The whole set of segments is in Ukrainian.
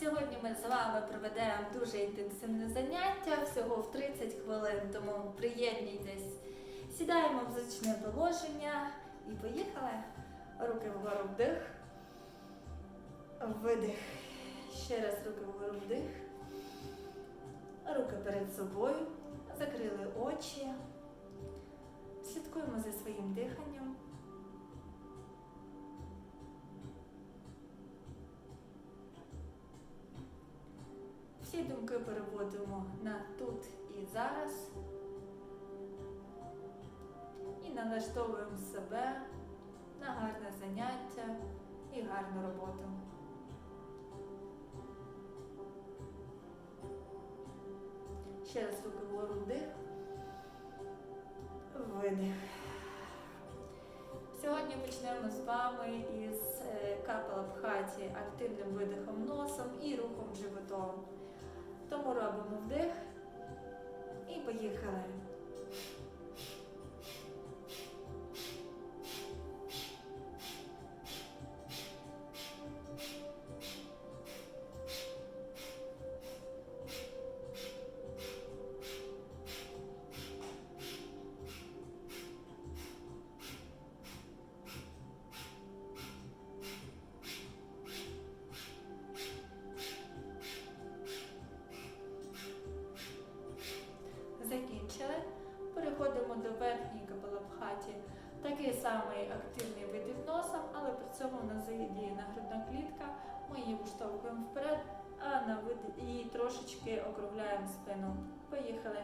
Сьогодні ми з вами проведемо дуже інтенсивне заняття, всього в 30 хвилин, тому приєднуйтесь. Сідаємо в зручне положення і поїхали. Руки вгору вдих. Видих. Ще раз руки вгору вдих. Руки перед собою. Закрили очі. Слідкуємо за своїм диханням. Всі думки переводимо на тут і зараз. І налаштовуємо себе на гарне заняття і гарну роботу. Ще раз руки вгору вдих. Видих. Сьогодні почнемо з вами із е, капалабхаті активним видихом носом і рухом животом. Тому робимо вдих і поїхали. Виштовхуємо вперед, а на вид і трошечки округляємо спину. Поїхали.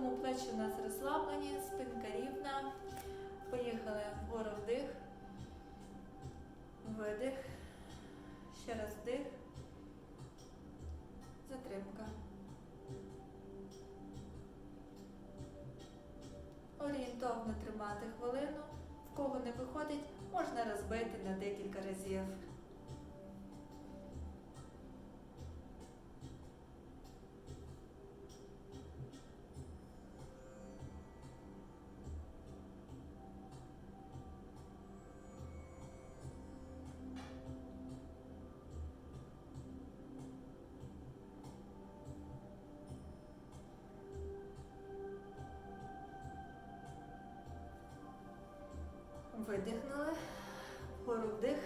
Тому плечі у нас розслаблені, спинка рівна. Поїхали вгору вдих, видих, ще раз вдих. Затримка. Орієнтовно тримати хвилину. В кого не виходить, можна розбити на декілька разів. Видихнули. Вгору вдих.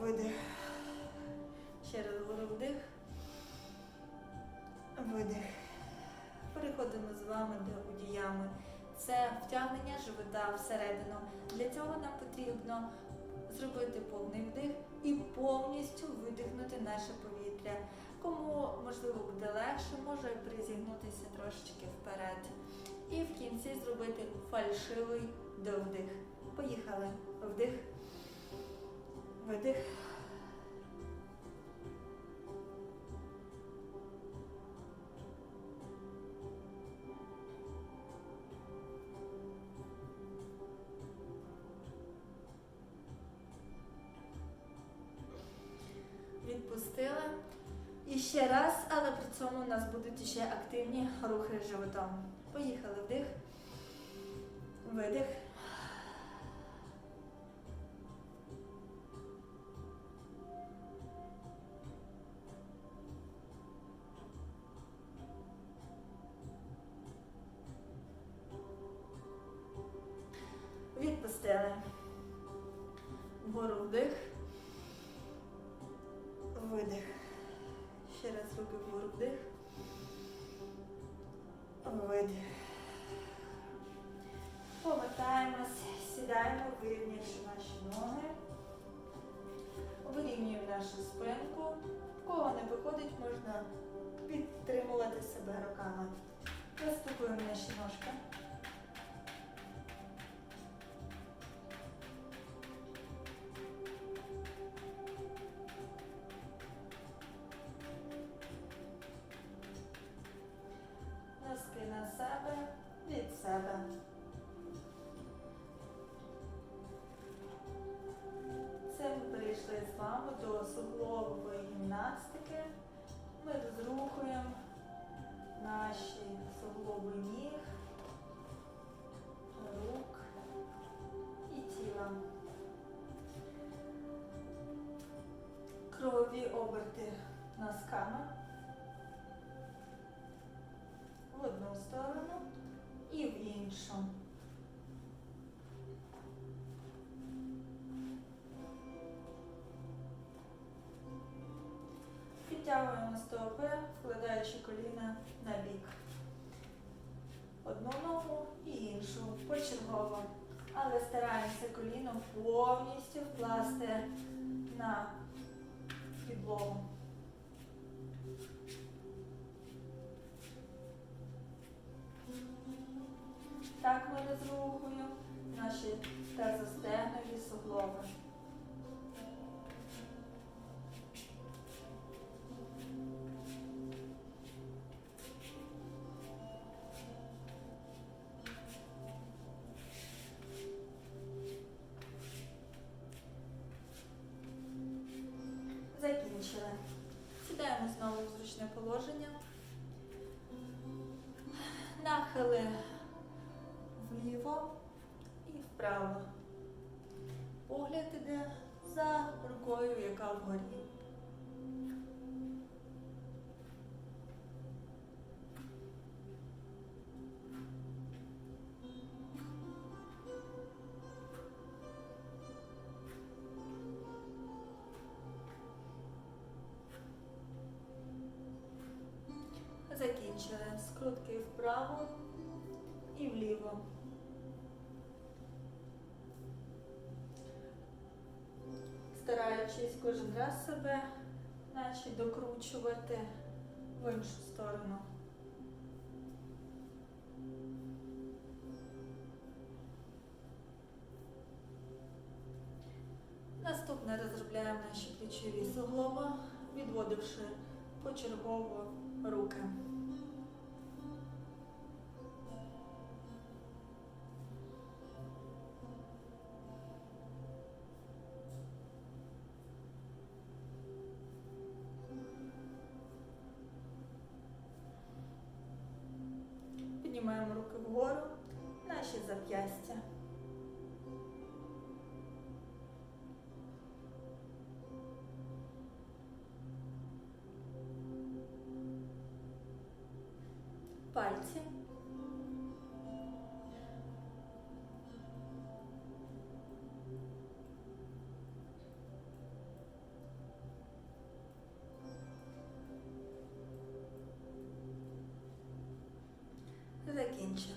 Видих. Ще раз вгору вдих. Видих. Переходимо з вами до удіями. Це втягнення живота всередину. Для цього нам потрібно зробити повний вдих і повністю видихнути наше повітря. Кому можливо буде легше, може призігнутися трошечки вперед. І в кінці зробити фальшивий довдих. Поїхали. Вдих. Видих. Відпустили. І ще раз, при цьому у нас будуть ще активні рухи животом. Поїхали вдих. Видих. Себе руками. Оберти носками в одну сторону і в іншу. Підтягуємо стопи, вкладаючи коліна на бік. Одну ногу і іншу почергово. Але стараємося коліном повністю вкласти на підлогу. Так ми розрухуємо наші тазостегнові суглоби. Іде за рукою, яка вгорі. Закінчили. Скрутки вправо і вліво. Кожен раз себе, наче докручувати в іншу сторону. Наступне розробляємо наші плечові суглоби, відводивши почергово руки. Піднімаємо руки вгору, наші зап'ястя. Закінчили.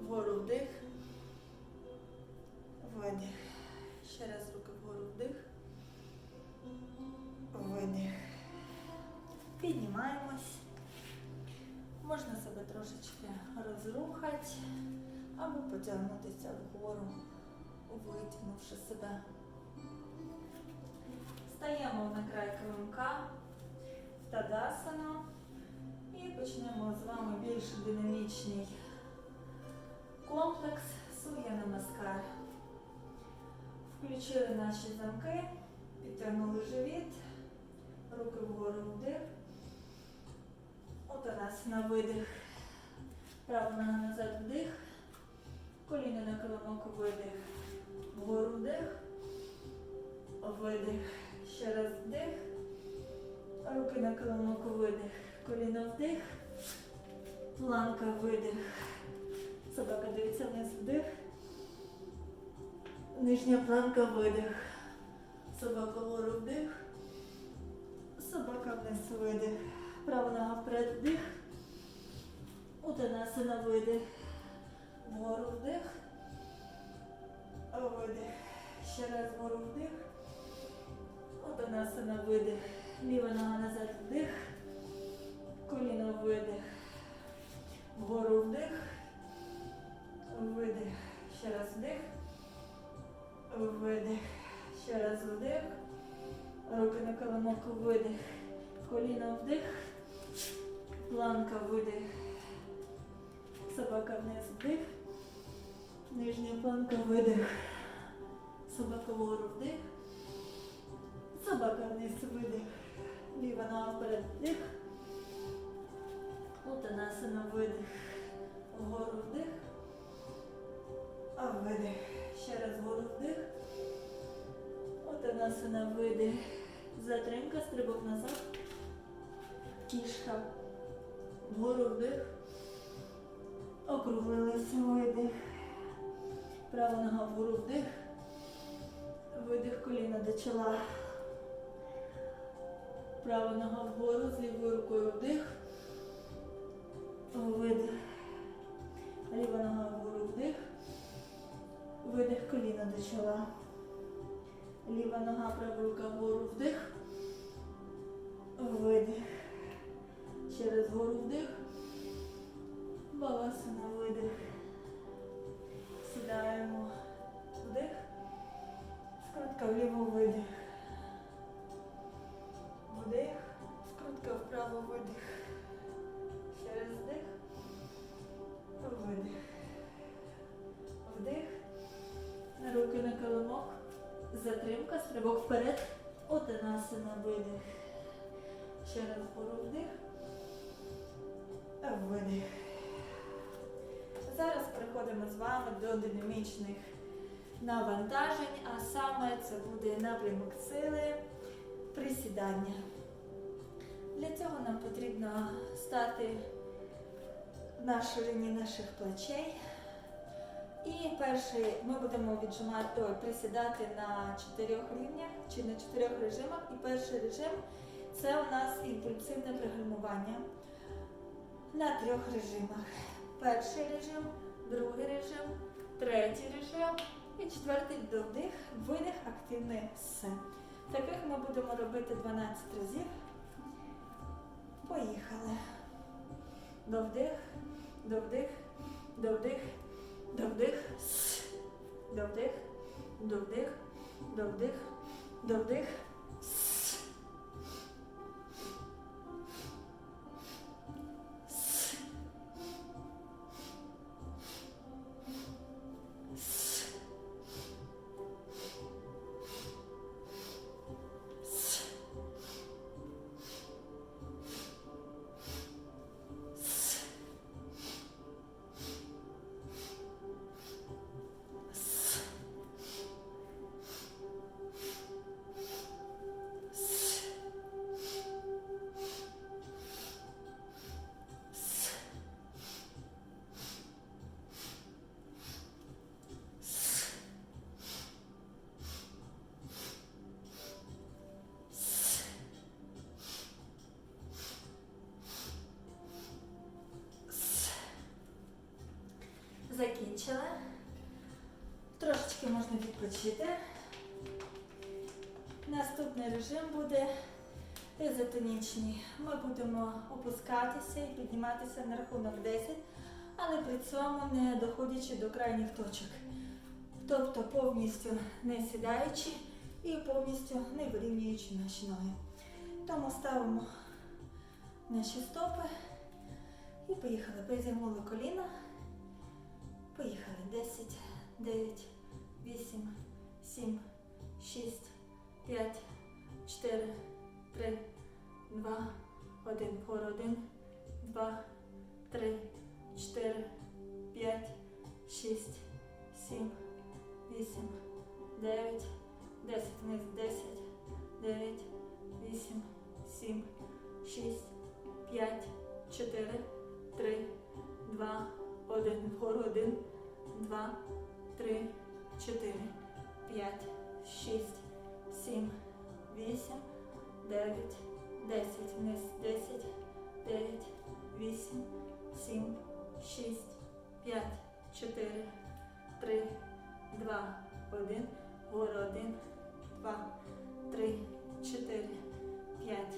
Вгору вдих. Видих. Ще раз руки вгору вдих. Видих. Піднімаємось. Можна себе трошечки розрухати або потягнутися вгору, витягнувши себе. Стаємо на край килимка в тадасану і почнемо з вами більш динамічний комплекс Сур'я Намаскар. Включили наші замки, підтягнули живіт, руки вгору вдих. Отанас на видих. Права нога назад вдих. Коліно на килимок видих. Вгору вдих. Видих. Ще раз вдих. Руки на килимок видих. Коліно вдих. Планка видих. Собака дивиться вниз вдих. Нижня планка видих. Собака вгору вдих. Собака вниз видих. Права нога вперед вдих. Утанасана видих. Вгору вдих. Видих. Ще раз вгору вдих. Отанасана видих. Ліва нога назад вдих. Коліно видих. Вгору вдих. Видих. Ще раз вдих. Видих. Ще раз вдих. Руки на килимок видих. Коліно вдих. Планка видих. Собака вниз вдих. Нижня планка видих. Собака вгору вдих. Собака вниз видих. Ліва нога вперед вдих. Утанасана видих. Вгору вдих. А видих. Ще раз вгору вдих. Утанасана видих. Затримка, стрибок назад. Кішка. Вгору вдих. Округлилися видих. Права нога вгору вдих. Видих коліна до чола. Права нога вгору, з лівою рукою вдих. Видих. Ліва нога вгору вдих. Видих коліна до чола. Ліва нога, права рука вгору вдих. Видих. Через вгору вдих. Баласана видих. Сідаємо вдих. Скрутка вліво видих. Отинасина видих. Ще раз вгору вдих. Видих. Зараз переходимо з вами до динамічних навантажень, а саме це буде напрямок сили присідання. Для цього нам потрібно стати на ширині наших плечей. І перший ми будемо віджимати, присідати на чотирьох рівнях чи на чотирьох режимах. І перший режим це у нас імпульсивне пригальмування на трьох режимах. Перший режим, другий режим, третій режим і четвертий вдих, видих, активний все. Таких ми будемо робити 12 разів. Поїхали. Довдих, довдих, довдих, довдих, довдих, довдих, довдих, довдих. Закінчили. Трошечки можна відпочити. Наступний режим буде ізотонічний. Ми будемо опускатися і підніматися на рахунок 10, але при цьому не доходячи до крайніх точок. Тобто повністю не сідаючи і повністю не вирівнюючи наші ноги. Тому ставимо наші стопи і поїхали. Призігнули коліна. Поїхали. 10, 9, 8, 7, 6, 5, 4, 3, 2, 1. Вгору 1, 2, 3, 4, 5, 6, 7, 8, 9, 10. Вниз 10, 9, 8, 7, 6, 5, 4, 3, 2, 1. Один. Вгору. Один, два, три, чотири, п'ять, шість, сім, вісім, дев'ять, десять. Вниз. Десять, дев'ять, вісім, сім, шість, п'ять, чотири, три, два, один. Вгору. Один, два, три, чотири, п'ять,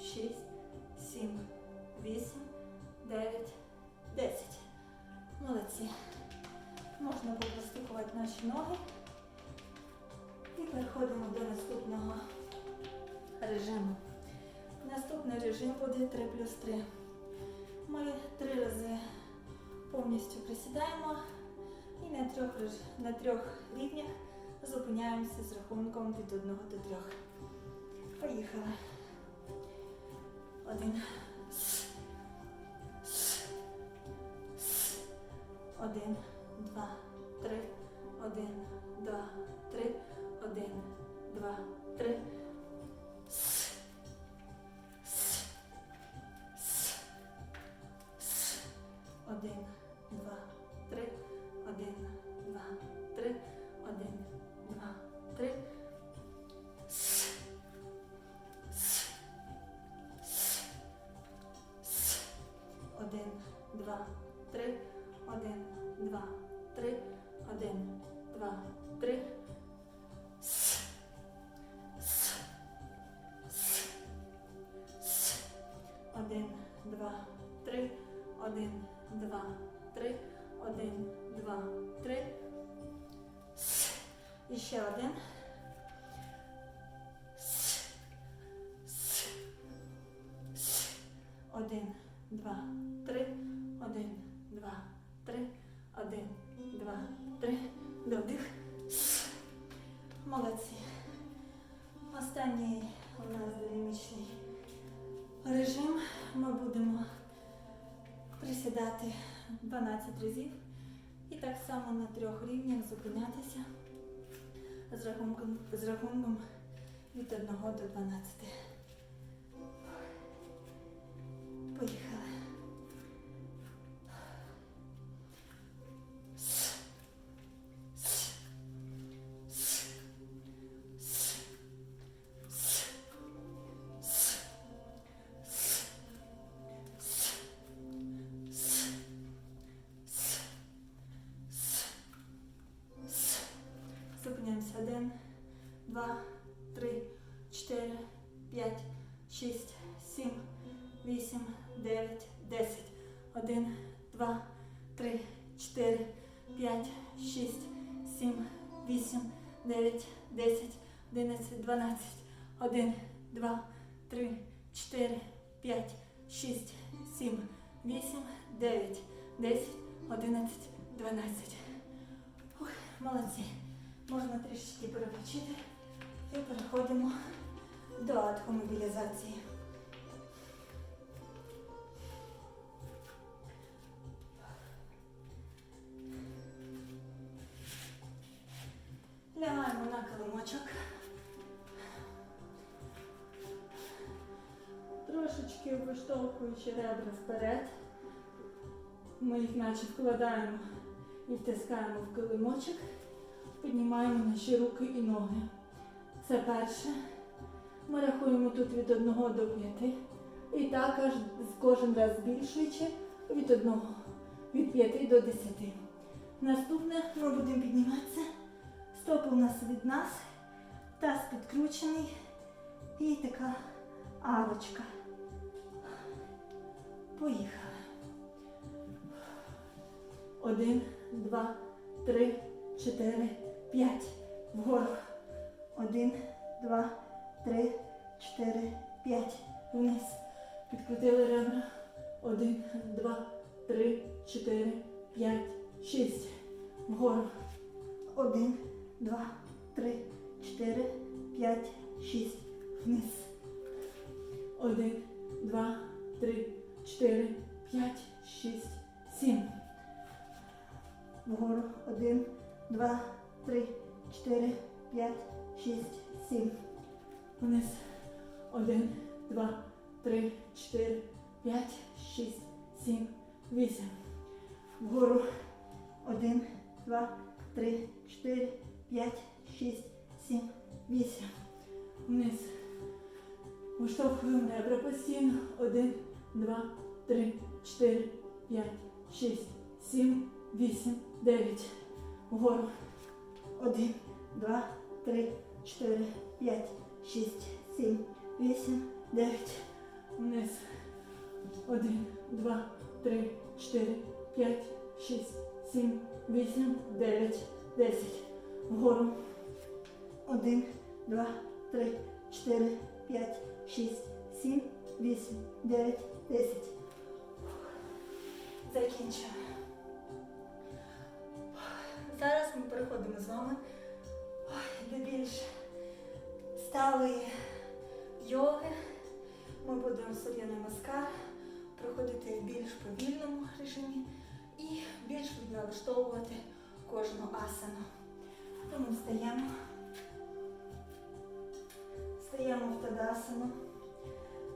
шість, сім, вісім, дев'ять, десять. Молодці. Можна попростикувати наші ноги. І переходимо до наступного режиму. Наступний режим буде 3 плюс 3. Ми три рази повністю присідаємо і на трьох, на трьох рівнях зупиняємося з рахунком від 1 до 3. Поїхали. Один. Один, два, три. Один, два, три. Один, рахунком, від 1 до 12. Два, три, чотири, п'ять, шість, сім, вісім, дев'ять, десять. Один, два, три, чотири, п'ять, шість, сім, вісім, дев'ять, десять, одинадцять, дванадцять. Один, два, три, чотири, п'ять, шість, сім, вісім, дев'ять, десять, одинадцять, дванадцять. Молодці. Можна трішечки перепочити і переходимо до атхомобілізації. Лягаємо на килимочок. Трошечки виштовхуючи ребра вперед. Ми їх наче вкладаємо і втискаємо в килимочок. Піднімаємо наші руки і ноги. Це перше. Ми рахуємо тут від 1 до 5. І так аж кожен раз збільшуючи від 1, від 5 до 10. Наступне ми будемо підніматися. Стопи у нас від нас, таз підкручений і така арочка. Поїхали. Один, два, три, чотири, п'ять. Вгору. Один, два, три, чотири, п'ять. Вниз. Підкрутили ребра. Один, два, три, чотири, п'ять, шість. Вгору. Один, два, три, чотири, п'ять, шість. Вниз. Один, два, три, чотири, п'ять, шість, сім. Вгору. Один, два, три, чотири, п'ять, шість, сім. Вниз. Один, два, три, чотири, п'ять, шість, сім, вісім. Вгору. Один, два, три, чотири, п'ять, шість, сім, вісім. Вниз. Виштовхуємо ребра постійно. Один, два, три, чотири, п'ять, шість, сім, вісім, дев'ять. Вгору. Один, два, три, чотири, п'ять, шість, сім, вісім, дев'ять. Вниз. Один, два, три, чотири, п'ять, шість, сім, вісім, дев'ять, десять. Вгору. Один, два, три, чотири, п'ять, шість, сім, вісім, дев'ять, десять. Закінчуємо. Зараз ми переходимо з вами до більш сталої йоги. Ми будемо сур'я намаскар проходити в більш повільному режимі і більш налаштовувати кожну асану. Тому встаємо. Стаємо в тадасану.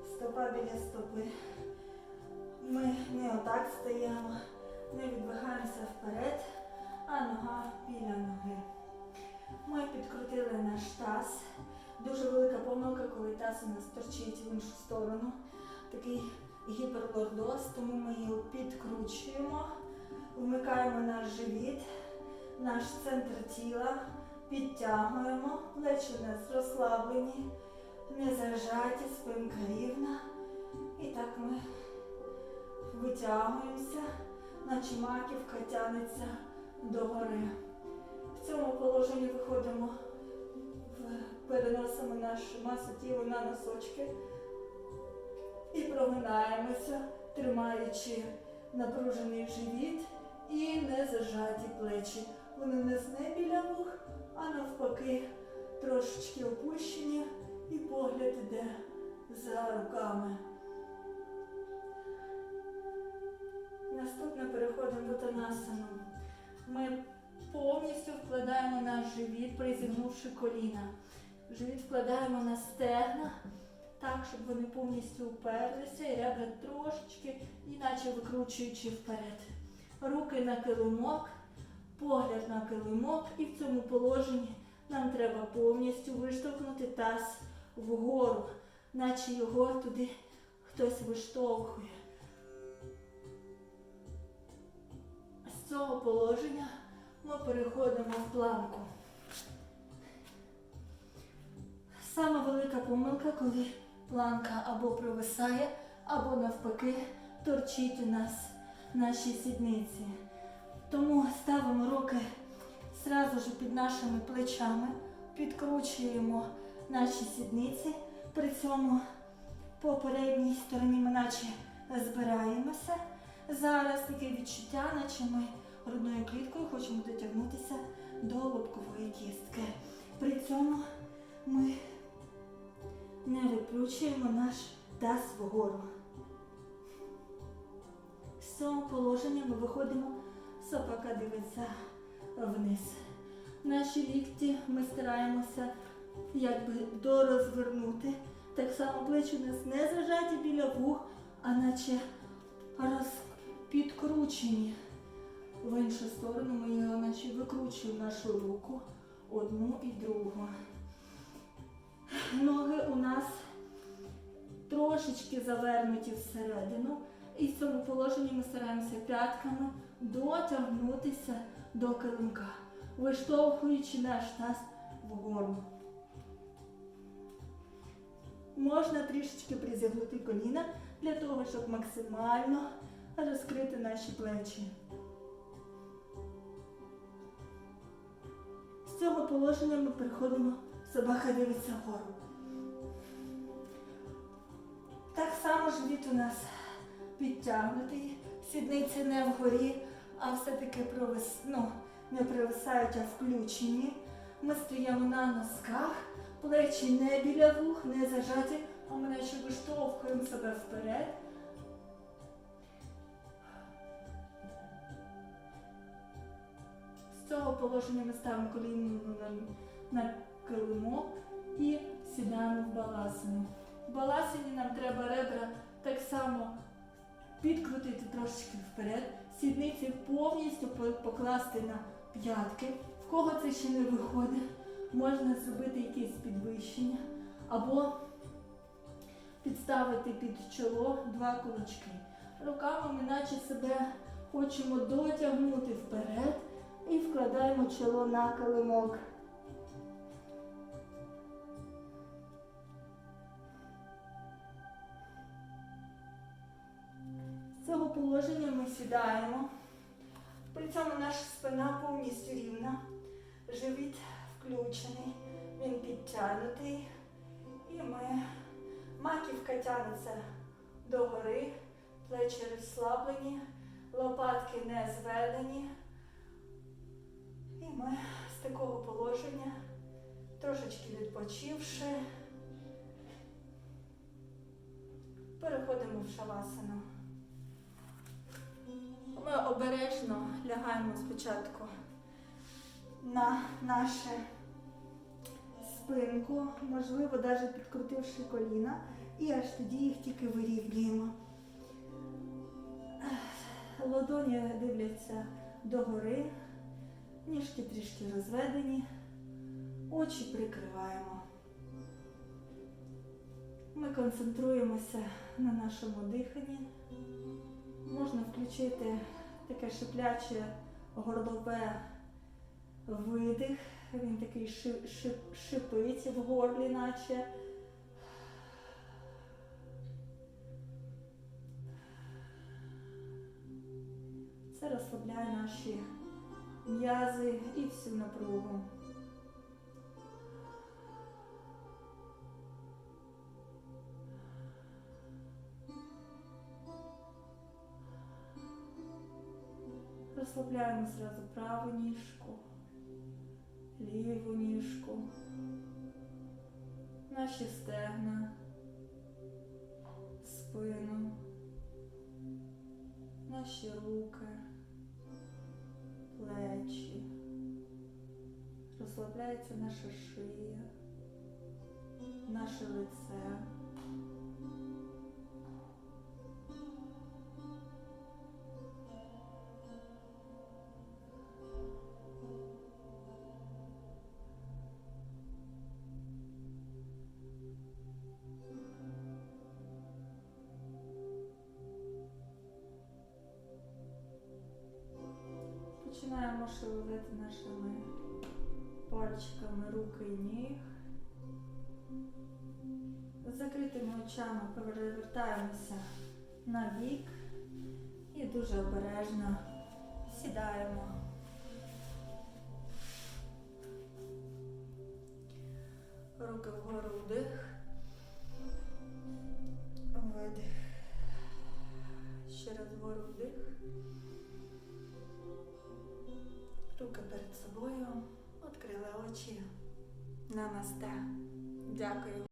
Стопа біля стопи. Ми не отак стаємо, не відбігаємося вперед, а нога біля ноги. Ми підкрутили наш таз. Дуже велика помилка, коли таз у нас торчить в іншу сторону. Такий гіперлордоз, тому ми його підкручуємо, вмикаємо наш живіт, наш центр тіла, підтягуємо, плечі у нас розслаблені, не зажаті, спинка рівна. І так ми витягуємося, наче маківка тягнеться догори. В цьому положенні виходимо, переносимо нашу масу тіла на носочки і прогинаємося, тримаючи напружений живіт і не зажаті плечі. Вони нас не біля вух, а навпаки трошечки опущені і погляд іде за руками. Наступне переходимо в утанасану. Ми повністю вкладаємо наш живіт, призігнувши коліна. Живіт вкладаємо на стегна, так, щоб вони повністю уперлися і ребра трошечки, іначе викручуючи вперед. Руки на килимок, погляд на килимок, і в цьому положенні нам треба повністю виштовхнути таз вгору, наче його туди хтось виштовхує. З цього положення ми переходимо в планку. Сама велика помилка, коли планка або провисає, або навпаки торчить у нас наші сідниці. Тому ставимо руки зразу ж під нашими плечами, підкручуємо наші сідниці. При цьому по передній стороні ми наче збираємося. Зараз таке відчуття, наче ми грудною кліткою хочемо дотягнутися до лобкової кістки. При цьому ми не викручуємо наш таз вгору. З цього положення ми виходимо, собака дивиться вниз. Наші лікті ми стараємося якби дорозвернути. Так само плечі у нас не зажаті біля вух, а наче роз... підкручені. В іншу сторону ми його наче викручуємо нашу руку одну і другу. Ноги у нас трошечки завернуті всередину. І в цьому положенні ми стараємося п'ятками дотягнутися до килимка, виштовхуючи наш таз вгору. Можна трішечки призігнути коліна для того, щоб максимально розкрити наші плечі. З цього положення ми переходимо, собака дивиться вгору. Так само живіт у нас підтягнутий, сідниці не вгорі, а все-таки провис... ну, не провисають, а включені. Ми стоїмо на носках, плечі не біля вух, не зажаті, а ми наче виштовхуємо себе вперед. З цього положення ми ставимо коліно на, на килимок і сідаємо в баласину. В баласині нам треба ребра так само підкрутити трошечки вперед, сідниці повністю покласти на п'ятки. В кого це ще не виходить, можна зробити якесь підвищення або підставити під чоло два кулачки. Руками ми наче себе хочемо дотягнути вперед і вкладаємо чоло на килимок. Положення ми сідаємо. При цьому наша спина повністю рівна. Живіт включений, він підтягнутий. І ми маківка тягнеться догори, плечі розслаблені, лопатки не зведені. І ми з такого положення, трошечки відпочивши, переходимо в шавасану. Ми обережно лягаємо спочатку на нашу спинку, можливо, навіть підкрутивши коліна, і аж тоді їх тільки вирівнюємо. Ладоні дивляться догори, ніжки трішки розведені, очі прикриваємо. Ми концентруємося на нашому диханні. Можна включити таке шипляче горлове видих. Він такий шип, шип, шипить в горлі, наче. Це розслабляє наші м'язи і всю напругу. Розслабляємо зразу праву ніжку, ліву ніжку, наші стегна, спину, наші руки, плечі. Розслабляється наша шия, наше лице. Починаємо шевелити нашими пальчиками руки і ніг. Закритими очами перевертаємося на бік і дуже обережно сідаємо.